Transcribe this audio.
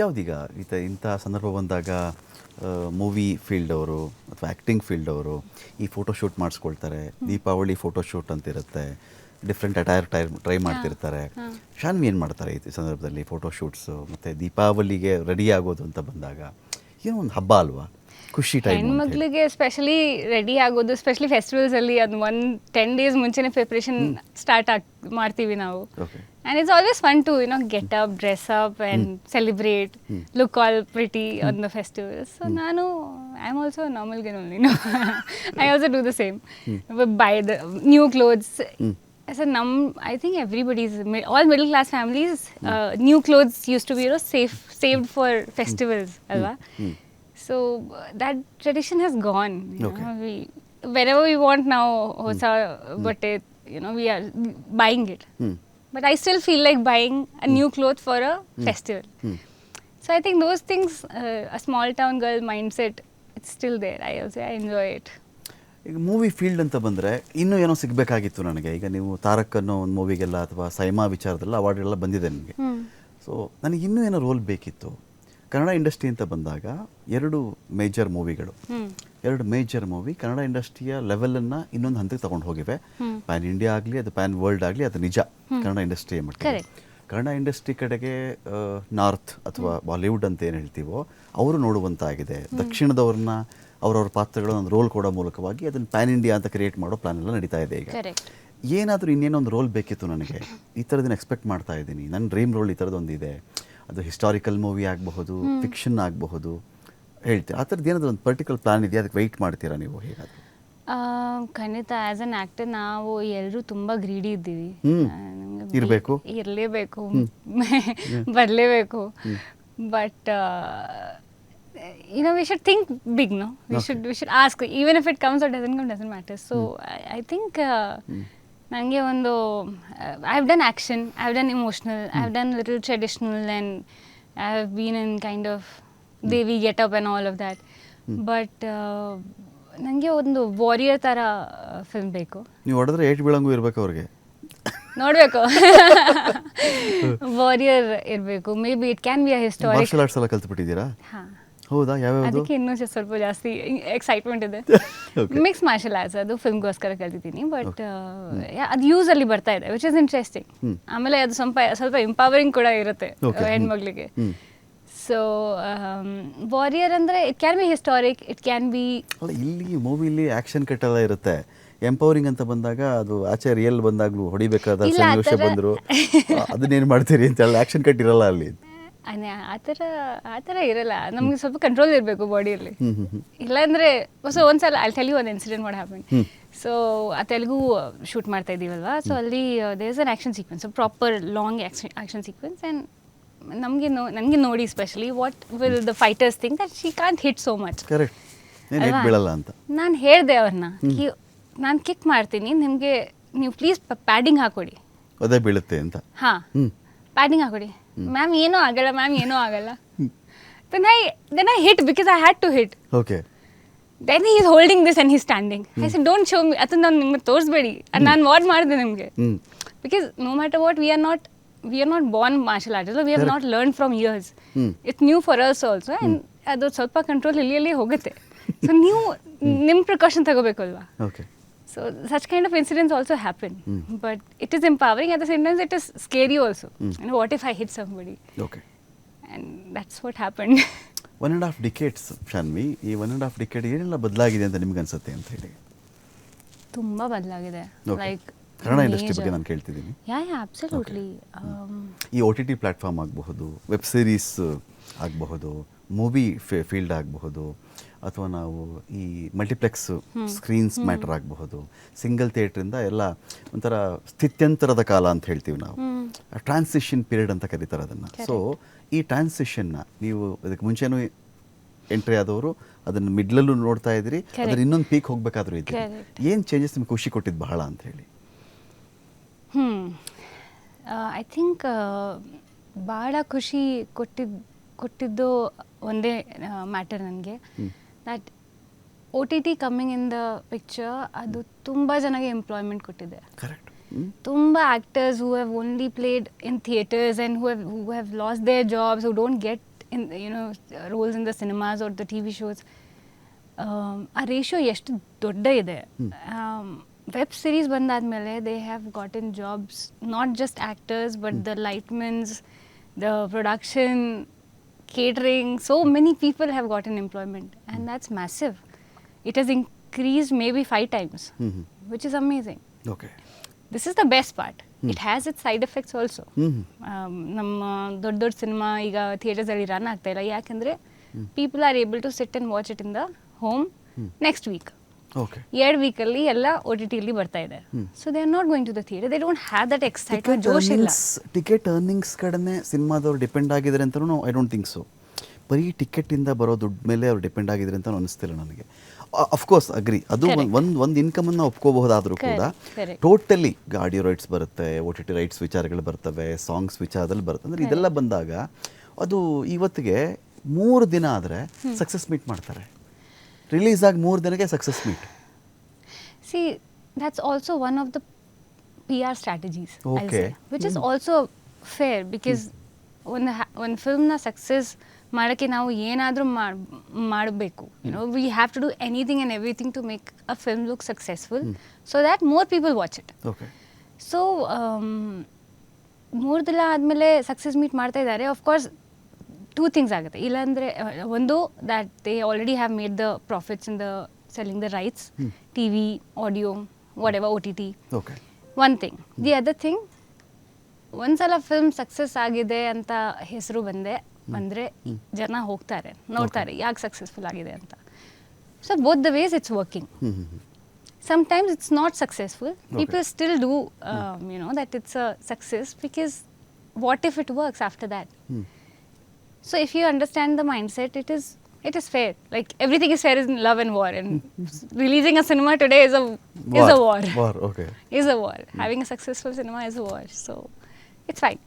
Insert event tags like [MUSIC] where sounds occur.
ಯಾವುದೀಗ ಈತ ಇಂಥ ಸಂದರ್ಭ ಬಂದಾಗ ಮೂವಿ ಫೀಲ್ಡ್ ಅವರು ಅಥವಾ ಆ್ಯಕ್ಟಿಂಗ್ ಫೀಲ್ಡ್ ಅವರು ಈ ಫೋಟೋ ಶೂಟ್ ಮಾಡಿಸ್ಕೊಳ್ತಾರೆ. ದೀಪಾವಳಿ ಫೋಟೋ ಶೂಟ್ ಅಂತ ಇರುತ್ತೆ ಡಿಫ್ರೆಂಟ್ ಅಟೈರ್ ಟೈ ಟ್ರೈ ಮಾಡ್ತಿರ್ತಾರೆ. ಶಾನ್ವಿ ಏನು ಮಾಡ್ತಾರೆ ಈ ಸಂದರ್ಭದಲ್ಲಿ ಫೋಟೋ ಶೂಟ್ಸು ಮತ್ತು ದೀಪಾವಳಿಗೆ ರೆಡಿ ಆಗೋದು ಅಂತ ಬಂದಾಗ ಏನೋ ಒಂದು ಹಬ್ಬ ಅಲ್ವಾ? ಖುಷಿ ಟೈಮ್ ಹೆಣ್ಮಕ್ಳಿಗೆ ಸ್ಪೆಷಲಿ ರೆಡಿ ಆಗೋದು ಸ್ಪೆಷಲಿ ಫೆಸ್ಟಿವಲ್ಸ್ ಅಲ್ಲಿ ಅದು ಒನ್ ಟೆನ್ ಡೇಸ್ ಮುಂಚೆನೆ ಪ್ರಿಪ್ರೇಷನ್ ಸ್ಟಾರ್ಟ್ ಆಗ್ ಮಾಡ್ತೀವಿ ನಾವು okay And it's always fun to, you know, get up, dress up and celebrate, look all pretty on the festivals. So Nanu, I'm also a normal girl only. No, I also do the same. But buy the new clothes. As a num, I think everybody's mi- all middle class families. Uh, new clothes used to be, you So uh, that tradition has gone. You Okay. know, we, whenever we want now, hosa, but it, you know, we are buying it. ಹ್ಞೂ But I still feel like buying a new cloth for a festival. So I think those things, uh, a small town girl mindset, it's still there. I also I enjoy it. ಈಗ movie field ಅಂತ ಬಂದರೆ ಇನ್ನೂ ಏನೋ ಸಿಗಬೇಕಾಗಿತ್ತು ನನಗೆ ಈಗ ನೀವು ತಾರಕ್ ಅನ್ನೋ ಒಂದು ಮೂವಿಗೆಲ್ಲ ಅಥವಾ ಸೈಮಾ ವಿಚಾರದಲ್ಲ ಅವಾರ್ಡ್ ಎಲ್ಲ ಬಂದಿದೆ ನಿಮಗೆ ಸೊ ನನಗೆ ಇನ್ನೂ ಏನೋ ರೋಲ್ ಬೇಕಿತ್ತು ಕನ್ನಡ ಇಂಡಸ್ಟ್ರಿ ಅಂತ ಬಂದಾಗ ಎರಡು ಮೇಜರ್ ಮೂವಿಗಳು ಎರಡು ಮೇಜರ್ ಮೂವಿ ಕನ್ನಡ ಇಂಡಸ್ಟ್ರಿಯ ಲೆವೆಲನ್ನು ಇನ್ನೊಂದು ಹಂತಕ್ಕೆ ತಗೊಂಡು ಹೋಗಿವೆ. ಪ್ಯಾನ್ ಇಂಡಿಯಾ ಆಗಲಿ ಅದು ಪ್ಯಾನ್ ವರ್ಲ್ಡ್ ಆಗಲಿ ಅದು ನಿಜ ಕನ್ನಡ ಇಂಡಸ್ಟ್ರಿ ಮಟ್ಟಿಗೆ. ಕನ್ನಡ ಇಂಡಸ್ಟ್ರಿ ಕಡೆಗೆ ನಾರ್ತ್ ಅಥವಾ ಬಾಲಿವುಡ್ ಅಂತ ಏನು ಹೇಳ್ತೀವೋ ಅವರು ನೋಡುವಂತಾಗಿದೆ. ದಕ್ಷಿಣದವ್ರನ್ನ ಅವರವ್ರ ಪಾತ್ರಗಳ ಒಂದು ರೋಲ್ ಕೊಡೋ ಮೂಲಕವಾಗಿ ಅದನ್ನು ಪ್ಯಾನ್ ಇಂಡಿಯಾ ಅಂತ ಕ್ರಿಯೇಟ್ ಮಾಡೋ ಪ್ಲಾನ್ ಎಲ್ಲ ನಡೀತಾ ಇದೆ ಈಗ. ಏನಾದರೂ ಇನ್ನೇನೊಂದು ರೋಲ್ ಬೇಕಿತ್ತು ನನಗೆ ಈ ಥರದನ್ನ ಎಕ್ಸ್ಪೆಕ್ಟ್ ಮಾಡ್ತಾ ಇದ್ದೀನಿ. ನನ್ನ ಡ್ರೀಮ್ ರೋಲ್ ಈ ಥರದ್ದೊಂದು ಇದೆ ಅದು ಹಿಸ್ಟಾರಿಕಲ್ ಮೂವಿ ಆಗಬಹುದು ಫಿಕ್ಷನ್ ಆಗಬಹುದು ಹೇಳ್ತೀರಾ? ಆ ಥರದ್ದು ಏನಾದರೂ ಒಂದು ಪರ್ಟಿಕ್ಯುಲರ್ ಪ್ಲಾನ್ ಇದೆಯಾ? ಅದಕ್ಕೆ ವೆಯ್ಟ್ ಮಾಡ್ತೀರಾ ನೀವು ಹೇಗಾದರೂ? ಖಂಡಿತ ಆ್ಯಸ್ ಅನ್ ಆ್ಯಕ್ಟರ್ ನಾವು ಎಲ್ಲರೂ ತುಂಬ ಗ್ರೀಡಿ ಇದ್ದೀವಿ. ಇರ್ಬೇಕು. ಇರಲೇಬೇಕು. [LAUGHS] ಬರಲೇಬೇಕು. But you know we should think big no? We Okay. should we should ask. Even if it comes or doesn't matter so I think I, I think uh, ನನಗೆ ಒಂದು I have done action I have done emotional I have done little traditional and I have been in kind of Devi get up and all of that but ನನಗೆ ಒಂದು warrior ಥರ film ಬೇಕು. ನೀವು ಹೊಡೆದ್ರೆ eight ಬೀಳಂಗೂ ಇರಬೇಕು ಅವ್ರಿಗೆ. ನೋಡಬೇಕು. Warrior ಇರಬೇಕು. Maybe it can be a historic martial arts ಎಲ್ಲ ಕಲ್ತ್ಬಿಟ್ಟಿದ್ದೀರಾ? ಹಾಂ. ಹೌದಾ ಯಾವ್ಯಾವುದು ಅದಕ್ಕೆ ಇನ್ನೂ ಜ- ಸ್ವಲ್ಪ ಜಾಸ್ತಿ ಎಕ್ಸೈಟ್ಮೆಂಟ್ ಇದೆ. ಮಿಕ್ಸ್ ಮಾರ್ಷಲ್ ಆರ್ಟ್ಸ್ ಅದು ಫಿಲ್ಮ್ಗೋಸ್ಕರ ಕಲ್ತಿದ್ದೀನಿ ಬಟ್ ಅದು ಯೂಸ್ ಅಲ್ಲಿ ಬರ್ತಾ ಇದೆ ವಿಚ್ ಇಸ್ ಇಂಟ್ರೆಸ್ಟಿಂಗ್. ಆಮೇಲೆ ಅದು ಸ್ವಲ್ಪ ಸ್ವಲ್ಪ ಎಂಪವರಿಂಗ್ ಕೂಡ ಇರುತ್ತೆ Okay. ಹ್ಮ್. ಹೆಣ್ಮಕ್ಳಿಗೆ ಹ್ಮ್. ಸೊ ವಾರಿಯರ್ ಅಂದ್ರೆ it can be historic it can be ಅಲ್ಲ ಇಲ್ಲಿ ಮೂವಿಲಿ ಆಕ್ಷನ್ ಕಟ್ ಎಲ್ಲ ಇರುತ್ತೆ ಎಂಪವರಿಂಗ್ ಅಂತ ಬಂದಾಗ ಅದು ಆಚೆ ರಿಯಲ್ ಬಂದಾಗ್ಲೂ ಹೊಡಿಬೇಕಾದ ಇಲ್ಲ, ಆ ಸನ್ನಿವೇಶ ಥರ- ಬಂದ್ರು [LAUGHS] ಅದನ್ನೇನು ಮಾಡ್ತೀರಿ ಅಂತ ಹೇಳಿ ಆಕ್ಷನ್ ಕಟ್ ಇರಲ್ಲ ಅಲ್ಲಿ ಆ ಥರ ಆ ಥರ ಇರಲ್ಲ. ನಮಗೆ ಸ್ವಲ್ಪ ಕಂಟ್ರೋಲ್ ಇರಬೇಕು ಬಾಡಿಯಲ್ಲಿ ಇಲ್ಲಾಂದರೆ ಸೊ ಒಂದ್ಸಲ ಅಲ್ಲಿ ಟೆಲ್ ಯು ಒಂದು ಇನ್ಸಿಡೆಂಟ್ ಮಾಡಿ ಹ್ಯಾಪನ್. ಸೊ ಆ ತೆಲುಗು ಶೂಟ್ ಮಾಡ್ತಾ ಇದ್ದೀವಲ್ವಾ? ಸೊ ಅಲ್ಲಿ there is an action sequence proper long action sequence and ನಮಗೆ ನೋ ನನಗೆ ನೋಡಿ specially what will the fighters think that she can't hit so much? ಅಂತ. ನಾನು ಹೇಳಿದೆ ಅವ್ರನ್ನ ನಾನು ಕಿಕ್ ಮಾಡ್ತೀನಿ ನಿಮಗೆ ನೀವು ಪ್ಲೀಸ್ ಪ್ಯಾಡಿಂಗ್ ಹಾಕೊಡಿ. ಅದೇ ಬೀಳುತ್ತೆ ಅಂತ. ಹಾಂ. ಪ್ಯಾಡಿಂಗ್ ಹಾಕೊಡಿ. ಮ್ಯಾಮ್ ಏನೂ ಆಗಲ್ಲ ಮ್ಯಾಮ್ ಏನೂ ಆಗಲ್ಲ. Then I then I hit because I had to hit okay then he is holding this and he standing I see don't show me ಅದನ್ನ ನಾನು ನಿಮ್ಗೆ ತೋರಿಸ್ಬೇಡಿ. ನಾನು ವಾಟ್ ಮಾಡಿದೆ ನಿಮಗೆ. Because no matter what we are not we are not born martial artist we have not learn from years. It's new for ours also and ಅದು ಸ್ವಲ್ಪ control ಇಲ್ಲಿ ಹೋಗುತ್ತೆ. ಸೊ ನೀವು ನಿಮ್ಮ precaution ತಗೋಬೇಕಲ್ವಾ? Okay so such kind of incidents also happen but it is empowering at the same times it is scary also what if I hit somebody okay and that's what happen one and half decades Shanvi ಈ one and half decade ಏನೆಲ್ಲ ಬದಲಾಗಿದೆ ಅಂತ ನಿಮ್ಗೆ ಅನ್ಸುತ್ತೆ ಅಂತ ಹೇಳಿ? ತುಂಬ ಬದಲಾಗಿದೆ. Okay. ಲೈಕ್ ಕನ್ನಡ ಇಂಡಸ್ಟ್ರಿ ಬಗ್ಗೆ ನಾನು ಕೇಳ್ತಿದ್ದೀನಿ. ಯಾ ಯಾ ಅಬ್ಸಲ್ಯೂಟ್ಲಿ ಈ ಒ ಟಿ ಟಿ ಪ್ಲ್ಯಾಟ್ಫಾರ್ಮ್ ಆಗಬಹುದು ವೆಬ್ ಸೀರೀಸ್ ಆಗಬಹುದು ಮೂವಿ ಫೀಲ್ಡ್ ಆಗಬಹುದು ಅಥವಾ ನಾವು ಈ ಮಲ್ಟಿಪ್ಲೆಕ್ಸ್ ಸ್ಕ್ರೀನ್ಸ್ ಮ್ಯಾಟರ್ ಆಗಬಹುದು. ಸಿಂಗಲ್ ಥಿಯೇಟ್ರಿಂದ ಎಲ್ಲ ಒಂಥರ ಸ್ಥಿತ್ಯಂತರದ ಕಾಲ ಅಂತ ಹೇಳ್ತೀವಿ ನಾವು. ಟ್ರಾನ್ಸಿಷನ್ ಪೀರಿಯಡ್ ಅಂತ ಕರೀತಾರೆ ಅದನ್ನು. ಸೊ ಈ ಟ್ರಾನ್ಸಿಷನ್ನ ನೀವು ಅದಕ್ಕೆ ಮುಂಚೆನೂ ಎಂಟ್ರಿ ಆದವರು ಅದನ್ನು ಮಿಡ್ಲಲ್ಲೂ ನೋಡ್ತಾ ಇದ್ರಿ ಅದ್ರ ಇನ್ನೊಂದು ಪೀಕ್ ಹೋಗ್ಬೇಕಾದ್ರೂ ಇದ್ರಿ. ಏನು ಚೇಂಜಸ್ ನಿಮ್ಗೆ ಖುಷಿ ಕೊಟ್ಟಿದ್ದು ಬಹಳ ಅಂತ ಹೇಳಿ? ಹ್ಞೂ ಐ ಥಿಂಕ್ ಭಾಳ ಖುಷಿ ಕೊಟ್ಟಿದ್ದು ಕೊಟ್ಟಿದ್ದು ಒಂದೇ ಮ್ಯಾಟರ್ ನನಗೆ. That O T T coming in the picture ಅದು ತುಂಬ ಜನಗೆ ಎಂಪ್ಲಾಯ್ಮೆಂಟ್ ಕೊಟ್ಟಿದೆ. ಕರೆಕ್ಟ್ ತುಂಬ actors who have only played in theatres and who have who have lost their jobs who don't get in you know roles in the cinemas or the TV shows. Um, ಆ ratio ಎಷ್ಟು ದೊಡ್ಡ ಇದೆ. Web series ಬಂದಾದಮೇಲೆ they have gotten jobs not just actors but the lightmens the production catering so many people have gotten employment and that's massive it has increased maybe five times mm-hmm. which is amazing Okay. this is the best part it has its side effects also hmm Um, ನಮ್ಮ ದೊಡ್ಡ ದೊಡ್ಡ cinema ಈಗ ಥಿಯೇಟರ್ಸಲ್ಲಿ run ಆಗ್ತಾ ಇಲ್ಲ ಯಾಕಂದರೆ people are able to sit and watch it in the home next week ಎರಡು ವೀಕಲ್ಲಿ ಎಲ್ಲ ಓ ಟಿ ಟಿಲಿ ಬರ್ತಾ ಇದೆ. So they are not going to the theatre they don't have that excitement ಜೋಶ್ ಇಲ್ಲ. ಟಿಕೆಟ್ ಅರ್ನಿಂಗ್ಸ್ ಕಡೆನೇ ಸಿನಿಮಾದವ್ರು ಡಿಪೆಂಡ್ ಆಗಿದ್ದಾರೆ ಅಂತಲೂ ಐ ಡೋಂಟ್ ಥಿಂಕ್ ಸೊ ಬರೀ ಟಿಕೆಟಿಂದ ಬರೋ ದುಡ್ಡು ಮೇಲೆ ಅವ್ರು ಡಿಪೆಂಡ್ ಆಗಿದ್ರೆ ಅಂತ ಅನಿಸ್ತಿಲ್ಲ ನನಗೆ. ಅಫ್ಕೋರ್ಸ್ ಅಗ್ರಿ ಅದು ಒಂದು ಒಂದು ಇನ್ಕಮನ್ನು ಒಪ್ಕೋಬಹುದಾದ್ರೂ ಕೂಡ. ಟೋಟಲಿ ಆಡಿಯೋ ರೈಟ್ಸ್ ಬರುತ್ತೆ ಓ ಟಿ ಟಿ ರೈಟ್ಸ್ ವಿಚಾರಗಳು ಬರ್ತವೆ ಸಾಂಗ್ಸ್ ವಿಚಾರದಲ್ಲಿ ಬರುತ್ತೆ. ಅಂದರೆ ಇದೆಲ್ಲ ಬಂದಾಗ ಅದು ಇವತ್ತಿಗೆ ಮೂರು ದಿನ ಆದರೆ ಸಕ್ಸಸ್ ಮೀಟ್ ಮಾಡ್ತಾರೆ. ರಿಲೀಸ್ ಆಗಿ ಮೂರು ದಿನಕ್ಕೆ success meet see that's also one of the PR strategies, I'll Okay. say, which is also fair because ಒಂದು ಒಂದು ಫಿಲ್ಮ್ನ ಸಕ್ಸಸ್ ಮಾಡೋಕ್ಕೆ ನಾವು ಏನಾದರೂ ಮಾಡಬೇಕು. You know we have to do anything and everything to make a film look successful so that more people watch it so ಮೂರು ದಿನ ಆದಮೇಲೆ success meet ಮಾಡ್ತಾ ಇದ್ದಾರೆ. ಆಫ್ಕೋರ್ಸ್ ಟೂ ಥಿಂಗ್ಸ್ ಆಗುತ್ತೆ. ಇಲ್ಲಾಂದರೆ ಒಂದು that they already have made the profits in the selling the rights T V audio whatever O T T one thing the other thing ಒಂದ್ಸಲ film success ಆಗಿದೆ ಅಂತ ಹೆಸರು ಬಂದೆ ಅಂದರೆ ಜನ ಹೋಗ್ತಾರೆ ನೋಡ್ತಾರೆ ಯಾಕೆ ಸಕ್ಸಸ್ಫುಲ್ ಆಗಿದೆ ಅಂತ. So both the ways it's working ಹ್ಞೂ it's not sometimes it's not successful. Okay. people still do um, you know that it's a success because what if it works after that? Hmm. So if you understand the mindset, it is it is fair. Like everything is fair in love and war. And [LAUGHS] releasing a cinema today is a war. is a war. War. Okay. [LAUGHS] Is a war. Having a successful cinema is a war. So it's fine.